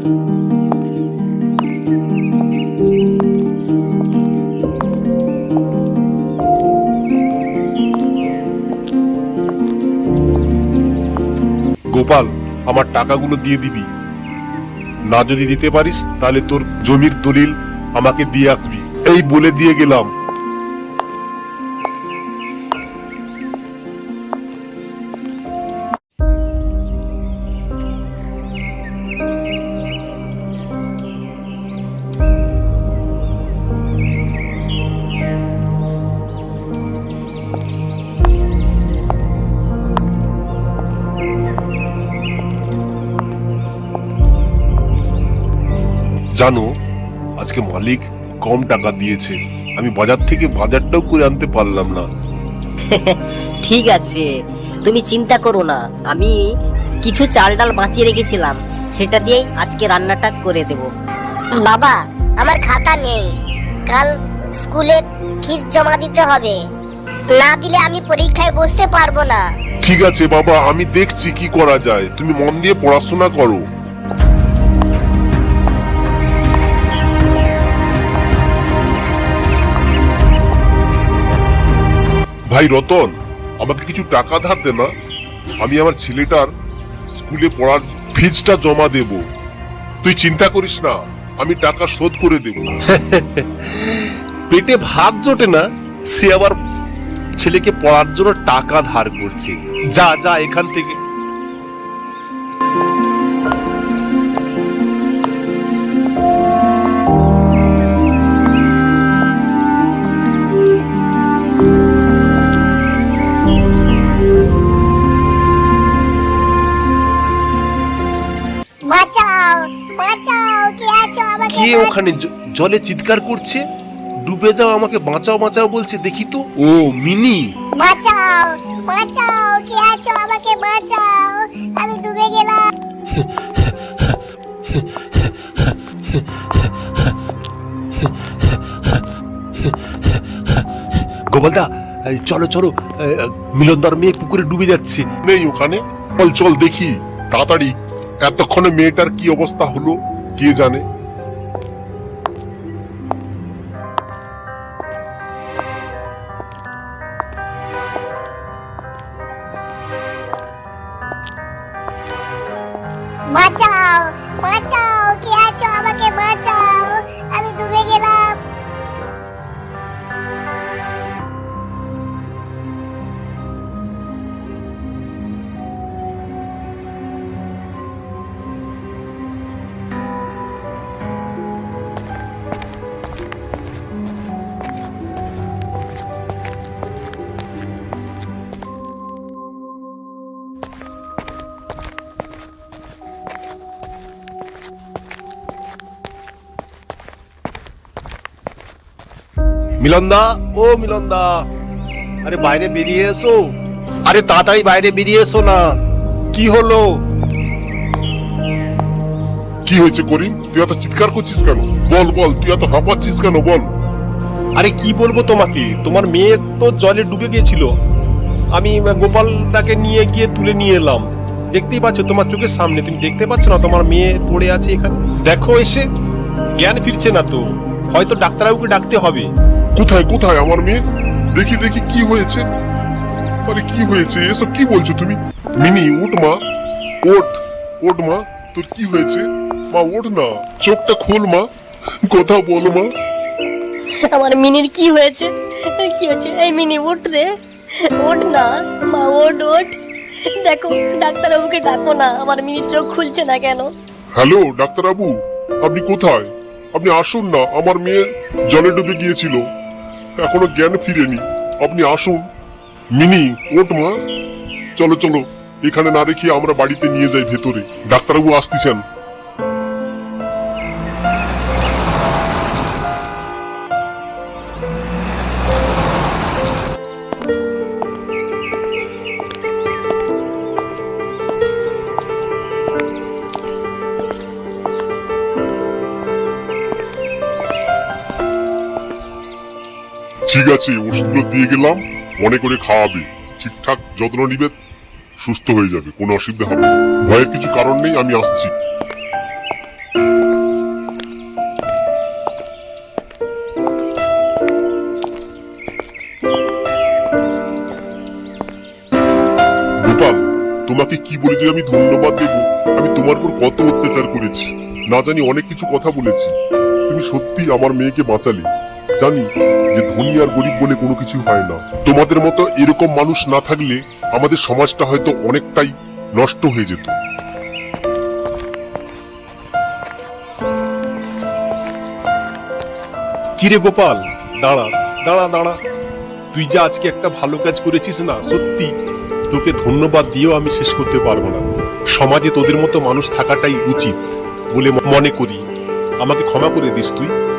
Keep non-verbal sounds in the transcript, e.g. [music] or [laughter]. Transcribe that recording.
গোপাল, আমার টাকাগুলো দিয়ে দিবি। না যদি দিতে পারিস, তাহলে তোর জমির দলিল আমাকে দিয়ে আসবি। এই বলে দিয়ে গেলাম। জানো আজকে মালিক কম টাকা দিয়েছে। আমি বাজার থেকে বাজারটাও করে আনতে পারলাম না। [laughs] ঠিক আছে তুমি চিন্তা করো না। আমি কিছু চাল ডাল বাঁচিয়ে রেখেছিলাম সেটা দিয়েই আজকে রান্নাটা করে দেব। বাবা আমার খাতা নেই। কাল স্কুলে ফিস জমা দিতে হবে। না দিলে আমি পরীক্ষায় বসতে পারব না। ঠিক আছে বাবা আমি দেখছি কি করা যায়। তুমি মন দিয়ে পড়াশোনা করো। ভাই রতন, আমাকে কিছু টাকা ধার দে না। আমি আমার ছেলেটার স্কুলে পড়ার ফিজটা জমা দেব। তুই চিন্তা করিস না, আমি টাকা শোধ করে দেব। [laughs] পেটে ভাত জোটে না, সে আবার ছেলেকে পড়ার জন্য টাকা ধার করছে। যা যা, এখান থেকে। কে ওখানে জলে চিৎকার করছে ডুবে যাও আমাকে বাঁচাও বাঁচাও বলছে দেখি তো। ও মিনি। বাঁচাও বাঁচাও কে আছো আমাকে বাঁচাও আমি ডুবে গেলাম। গোপালদা এই চলো চলো মিলনদার মেয়ে পুকুরে ডুবে যাচ্ছে। নেই ওখানে। চল চল দেখি। তাড়াতাড়ি। এতক্ষণে মেয়েটার কি অবস্থা হলো কে জানে? মিলনদা ও মিলনদা আরে বাইরে বেরিয়ে এসো। আরে তাড়াতাড়ি বাইরে বেরিয়ে এসো না। কি হলো? কি হয়েছে করিম? তুই এত চিৎকার করছিস কেন? বল বল তুই এত হাঁপাচ্ছিস কেন? বল। আরে কি বলব তোমাকে? তোমার মেয়ে তো জলে ডুবে গিয়েছিল। আমি গোপাল তাকে নিয়ে গিয়ে তুলে নিয়ে এলাম। দেখতেই পাচ্ছ তোমার চোখের সামনে। তুমি দেখতে পাচ্ছ না তোমার মেয়ে পড়ে আছে এখানে? দেখো এসে। জ্ঞান ফিরছে না তো। হয়তো ডাক্তারবাবুকে ডাকতে হবে। কোথায় কোথায় আমার মেয়ে? দেখি দেখি কি হয়েছে। আরে কি হয়েছে? এসব কি বলছো তুমি? মিনি উঠ মা। ওঠ ওঠ মা। তোর কি হয়েছে? মা ওঠ না। চোখটা খোল মা। কথা বল মা। আমার মিনির কি হয়েছে? কি হয়েছে? এই মিনি উঠ রে। ওঠ না। মা ওঠ ওঠ। দেখো ডাক্তারবাবুকে ডাকো না। আমার মিনির চোখ খুলছে না কেন? হ্যালো ডাক্তারবাবু আপনি কোথায়? আপনি আসুন না। আমার মেয়ে জলে ডুবে গিয়েছিল। এখনও জ্ঞান ফিরেনি। আপনি আসুন। মিনি ওট মা। চলো চলো। এখানে না রেখে আমরা বাড়িতে নিয়ে যাই ভেতরে। ডাক্তারবাবু আসতেছেন। ঠিক আছে, ওষুধগুলো দিয়ে গেলাম, মনে করে খাওয়াবে। ঠিকঠাক যত্ন নিবে, সুস্থ হয়ে যাবে, কোনো অসুবিধা হবে। ভয়ের কিছু কারণ নেই, আমি আসছি। গোপাল, তোমাকে কি বলে যে আমি ধন্যবাদ দেব? আমি তোমার উপর কত অত্যাচার করেছি। না জানি অনেক কিছু কথা বলেছি। তুমি সত্যি আমার মেয়েকে বাঁচালে। জানি যে ধনী আর গরিব বলে কোনো কিছু হয় না। তোমাদের মতো এরকম মানুষ না থাকলে আমাদের সমাজটা হয়তো অনেকটাই নষ্ট হয়ে যেত। কিরে গোপাল, দাঁড়া দাঁড়া দাঁড়া। তুই যে আজকে একটা ভালো কাজ করেছিস না, সত্যি। তোকে ধন্যবাদ দিয়েও আমি শেষ করতে পারব না। সমাজে তোদের মতো মানুষ থাকাটাই উচিত বলে মনে করি। আমাকে ক্ষমা করে দিস তুই।